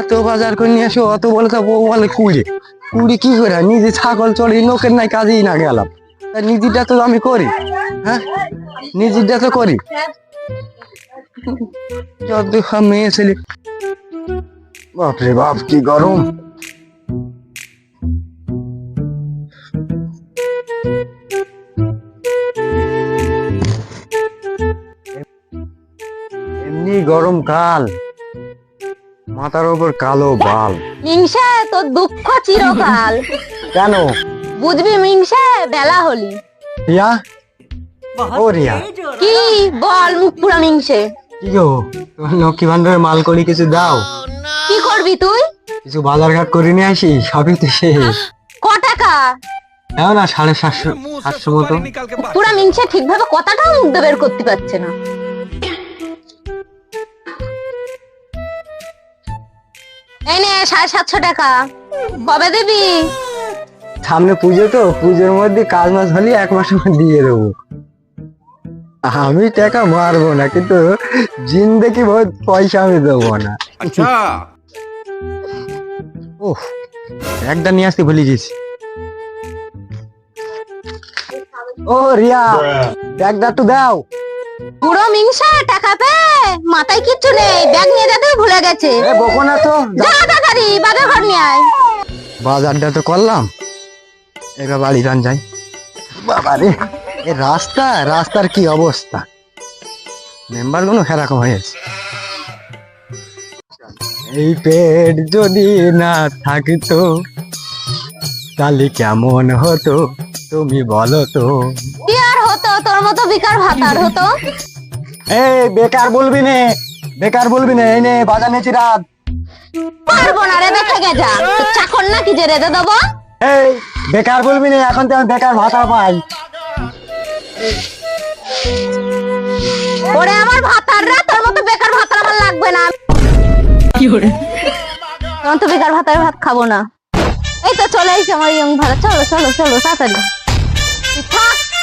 এত বাজার করে নিয়ে আসো অত বলে তো বলে কুড়ি। কুড়ি কি করে? নিজে ছাগল চড়ি নাই কাজেই না গেলাম। নিজেরটা তো আমি করি হ্যাঁ? নিজেরটা তো করি। যত মেয়ে ছেলে বাপরে বাপ, কি গরম। এমনি গরম কাল মাথার উপর কালো বাল। মিংসে তোর দুঃখ চিরকাল। কেন? বুঝবি মিংসে বেলা হলি। রিয়া? ও রিয়া। কি বল মুখ পুরা মিংসে? কি গো তোমার লক্ষ্মী ভান্ডারের মাল করি কিছু দাও। কি করবি তুই? কিছু বাজার ঘাট করে নিয়ে আসি সবই তো শেষ। ক টাকা? দাও না সাড়ে সাতশো সাতশো মতো। পুরা মিংসে ঠিকভাবে কথাটাও মুখ বের করতে পারছে না। এই নে সাড়ে সাতশো টাকা। কবে দিবি? সামনে পুজো তো পুজোর মধ্যে কাজ মাস হলে এক মাস দিয়ে দেবো। আমি টাকা মারবো না কিন্তু জিন্দেগি বহুত পয়সা আমি দেবো না। আচ্ছা। ওহ একদম নিয়ে আসতে ভুলে গেছি। ও রিয়া। ব্যাগটা তো দাও। পুরো মিংসে টাকা পে মাথায় কিচ্ছু নেই ব্যাগ নিয়ে যেতে ভুলে গেছে। এ বকো না তো। যা তাড়াতাড়ি বাজার ঘর নিয়ে আয়। বাজারটা তো করলাম। এবার বাড়ি যাই। বাবা রে এ রাস্তা রাস্তার কি অবস্থা? মেম্বারগুলো সেরকম হয়েছে। এই পেট যদি না থাকতো তাহলে কেমন হতো? তুমি বলো তো। কি আর হতো? তোর মতো বিকার ভাতার হতো? এই বেকার বলবি নে। বেকার বলবি না এই নে বাজার নিয়েছি রাত। পারব না রে দেখে গে যা তোর চাকর না কি যে রেঁধে দেবো? এই বেকার বলবি না এখন তো আমি বেকার ভাতা পাই। ওরে আমার ভাতার রে তোর মতো বেকার ভাতার আমার লাগবে না। তোমার তো বেকার ভাতার ভাত খাব না। এই তো চলে এসেছে আমার ইয়ং ভাড়া চলো চলো চলো তাড়াতাড়ি।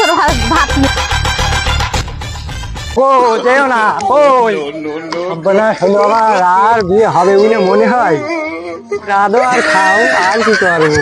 তোর ভাত ও, যেও না। ওই বলা হলো আর বিয়ে হবে বলে মনে হয়। রাধো আর খাও, আর কি করব?